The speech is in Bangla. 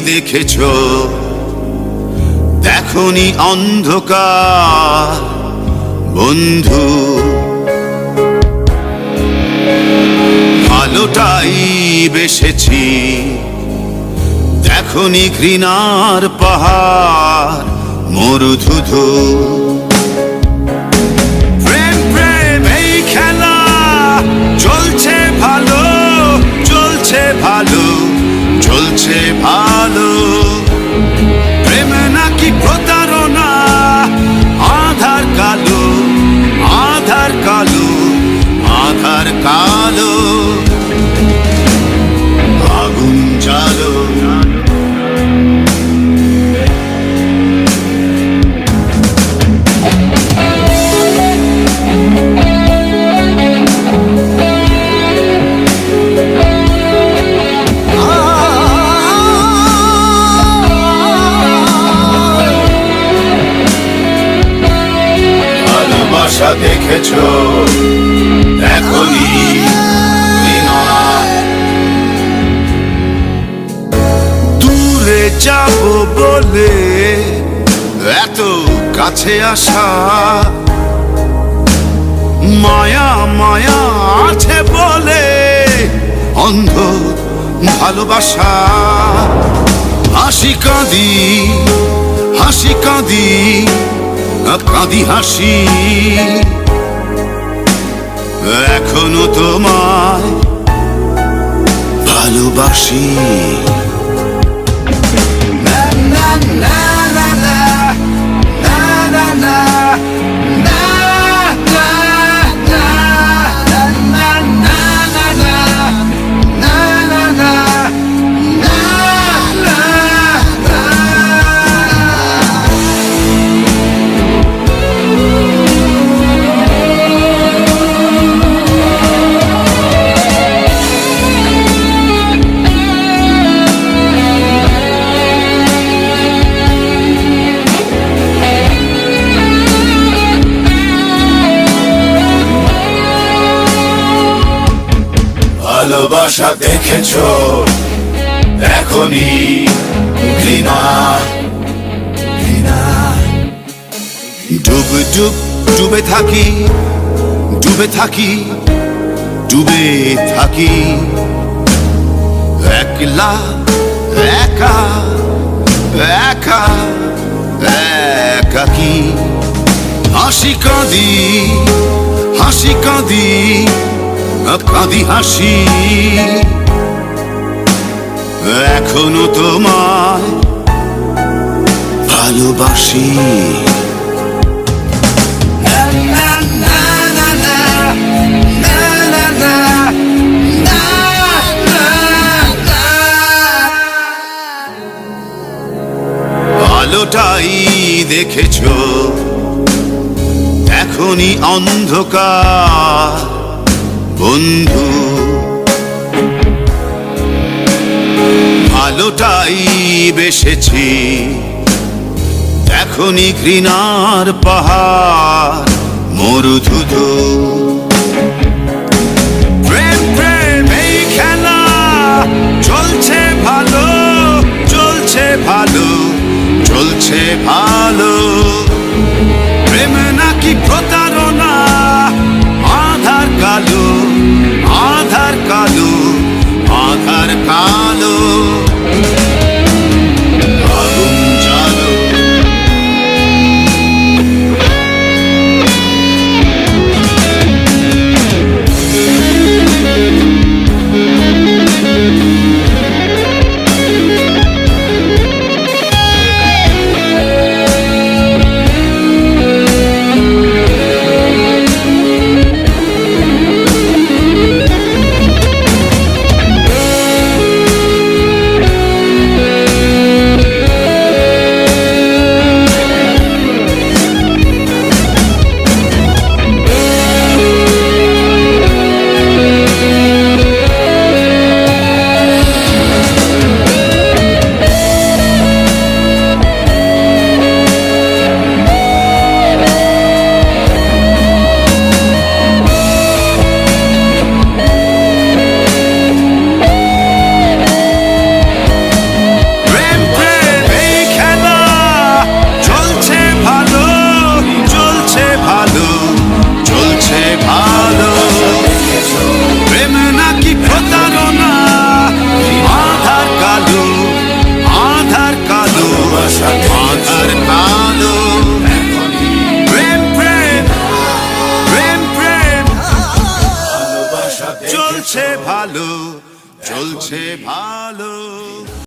দেখেছ? দেখনি অন্ধকার বন্ধু। ভালোটাই বেসেছি। দেখনি ঘৃণার পাহাড় মরুধুধু। যাব বলে এত কাছে আসা। মায়া মায়া আছে বলে অন্ধ ভালোবাসা। হাসি কাঁদি হাসি কাঁদি কাঁদি হাসি। এখনও তোমায় ভালোবাসি। ভালোবাসা দেখেছ? এখনই ঘৃণা ঘৃণা। ডুব ডুব, ডুবে থাকি ডুবে থাকি ডুবে থাকি। একলা, একা একা একাকি হাসি কাঁদি হাসি কাঁদি। কাঁদি হাসি। এখনও তোমায় ভালোবাসি। আলোটাই দেখেছ এখনই অন্ধকার। বন্ধু। ভালোটাই বেসেছি। এখনই ঘৃণার পাহাড় মরুধুধু চলছে ভালো।